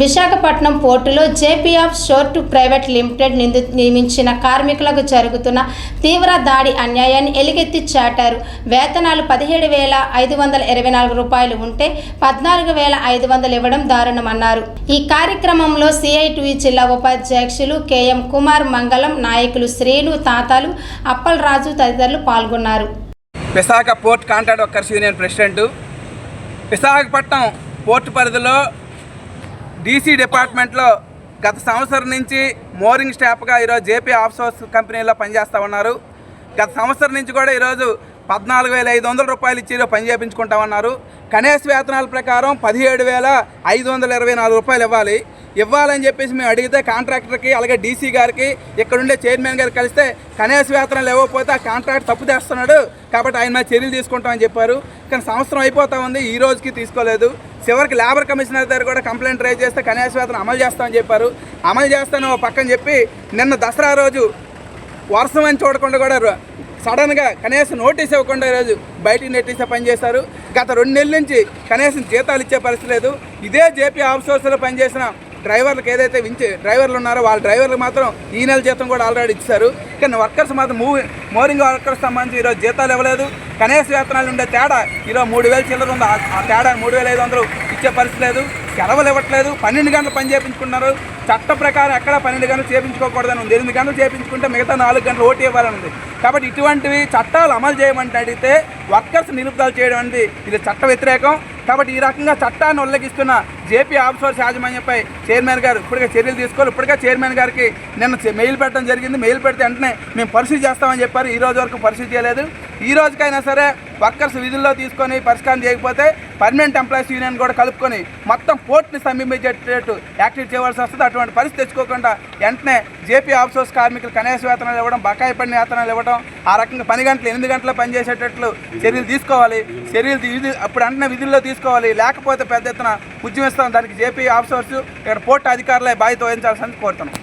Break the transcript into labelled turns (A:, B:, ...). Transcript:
A: విశాఖపట్నం పోర్టులో JPF short private limited నిందు నియమించిన కార్మికులకు జరుగుతున్న తీవ్ర దాడి అన్యాయాన్ని ఎలుగెత్తి చాటారు. వేతనాలు పదిహేడు వేల ఐదు వందల ఇరవై నాలుగు రూపాయలు ఉంటే పద్నాలుగు వేల ఐదు వందలు ఇవ్వడం దారుణమన్నారు ఈ కార్యక్రమంలో సిఐటివి జిల్లా ఉపాధ్యక్షులు కెఎం కుమార్ మంగళం నాయకులు శ్రీను తాతాలు అప్పల్ రాజు తదితరులు పాల్గొన్నారు.
B: Visakha port contract workers union president Visakhapatnam port పరిధిలో డీసీ డిపార్ట్మెంట్లో గత సంవత్సరం నుంచి మోరింగ్ స్టాఫ్గా ఈరోజు జేపీ ఆఫ్సోర్స్ కంపెనీలో పనిచేస్తూ ఉన్నారు. గత సంవత్సరం నుంచి కూడా ఈరోజు పద్నాలుగు వేల ఐదు వందల రూపాయలు ఇచ్చి పని చేయించుకుంటా ఉన్నారు. కనీస వేతనాల ప్రకారం పదిహేడు వేల ఐదు వందల ఇరవై నాలుగు రూపాయలు ఇవ్వాలి. ఇవ్వాలని చెప్పేసి మేము అడిగితే కాంట్రాక్టర్కి అలాగే డీసీ గారికి ఇక్కడ ఉండే చైర్మన్ గారికి కలిస్తే కనీస వేతనాలు ఇవ్వకపోతే ఆ కాంట్రాక్ట్ తప్పు చేస్తున్నాడు. కాబట్టి ఆయన చర్యలు తీసుకుంటామని చెప్పారు. కానీ సంవత్సరం అయిపోతా ఉంది ఈ రోజుకి తీసుకోలేదు. చివరికి లేబర్ కమిషనర్ దగ్గర కూడా కంప్లైంట్ రైజ్ చేస్తే కనీస వేతనం అమలు చేస్తామని చెప్పారు. అమలు చేస్తాను ఓ పక్కన చెప్పి నిన్న దసరా రోజు వర్షం అని చూడకుండా కూడా సడన్గా కనీసం నోటీస్ ఇవ్వకుండా ఈరోజు బయటికి నెట్టేసే పని చేశారు గత రెండు నెలల నుంచి కనీసం జీతాలు ఇచ్చే పరిస్థితి లేదు. ఇదే జేపీ అవుట్సోర్స్లో పనిచేసిన డ్రైవర్లకు ఏదైతే వించి డ్రైవర్లు ఉన్నారో వాళ్ళ డ్రైవర్లకు మాత్రం ఈ నెల జీతం కూడా ఆల్రెడీ ఇచ్చారు. కానీ వర్కర్స్ మాత్రం మూవ్ మోరింగ్ వర్కర్స్ సంబంధించి ఈరోజు జీతాలు ఇవ్వలేదు. కనీస వేతనాలు ఉండే తేడా ఈరోజు మూడు వేలు చిల్లర ఉంది. ఆ- ఆ తేడా మూడు వేల ఐదు వందలు ఇచ్చే పరిస్థితి లేదు. సెలవులు ఇవ్వట్లేదు. పన్నెండు గంటలు పని చేయించుకున్నారు చట్ట ప్రకారం ఎక్కడ పన్నెండు గంటలు చేయించుకోకూడదని ఉంది. ఎనిమిది గంటలు చేయించుకుంటే మిగతా నాలుగు గంటలు ఓటు ఇవ్వాలని ఉంది. కాబట్టి ఇటువంటివి చట్టాలు అమలు చేయమంటే అడిగితే వర్కర్స్ నిలుపుదల చేయడం అనేది ఇది చట్ట వ్యతిరేకం. కాబట్టి ఈ రకంగా చట్టాన్ని ఉల్లంఘిస్తున్న జేపీ ఆఫ్సోర్స్ యాజమాన్యంపై చైర్మన్ గారు ఇప్పటికే చర్యలు తీసుకోవాలి. ఇప్పటికే చైర్మన్ గారికి నిన్న మెయిల్ పెట్టడం జరిగింది. మెయిల్ పెడితే వెంటనే మేము పరిశీలి చేస్తామని చెప్పారు. ఈ రోజు వరకు పరిశీలి చేయలేదు. ఈ రోజుకైనా సరే వర్కర్స్ విధుల్లో తీసుకొని పరిష్కారం చేయకపోతే పర్మనెంట్ ఎంప్లాయీస్ యూనియన్ కూడా కలుపుకొని మొత్తం పోర్ట్ని సమీపించేటట్టు యాక్టివ్ చేయవలసి వస్తుంది. అటువంటి పరిస్థితి తెచ్చుకోకుండా వెంటనే జేపీ ఆఫ్సోర్స్ కార్మికులు కనీస వేతనాలు ఇవ్వడం బకాయి పడిన వేతనాలు ఇవ్వడం ఆ రకంగా పని గంటలు ఎనిమిది గంటలు పనిచేసేటట్లు చర్యలు తీసుకోవాలి. చర్యలు విధి అప్పుడు వెంటనే విధుల్లో తీసుకోవాలి. లేకపోతే పెద్ద ఎత్తున ఉద్యమిస్తాం. దానికి జేపీ ఆఫ్సోర్స్ ఇక్కడ పోర్ట్ అధికారులే బాధ్యత వహించాల్సింది కోరుతున్నాం.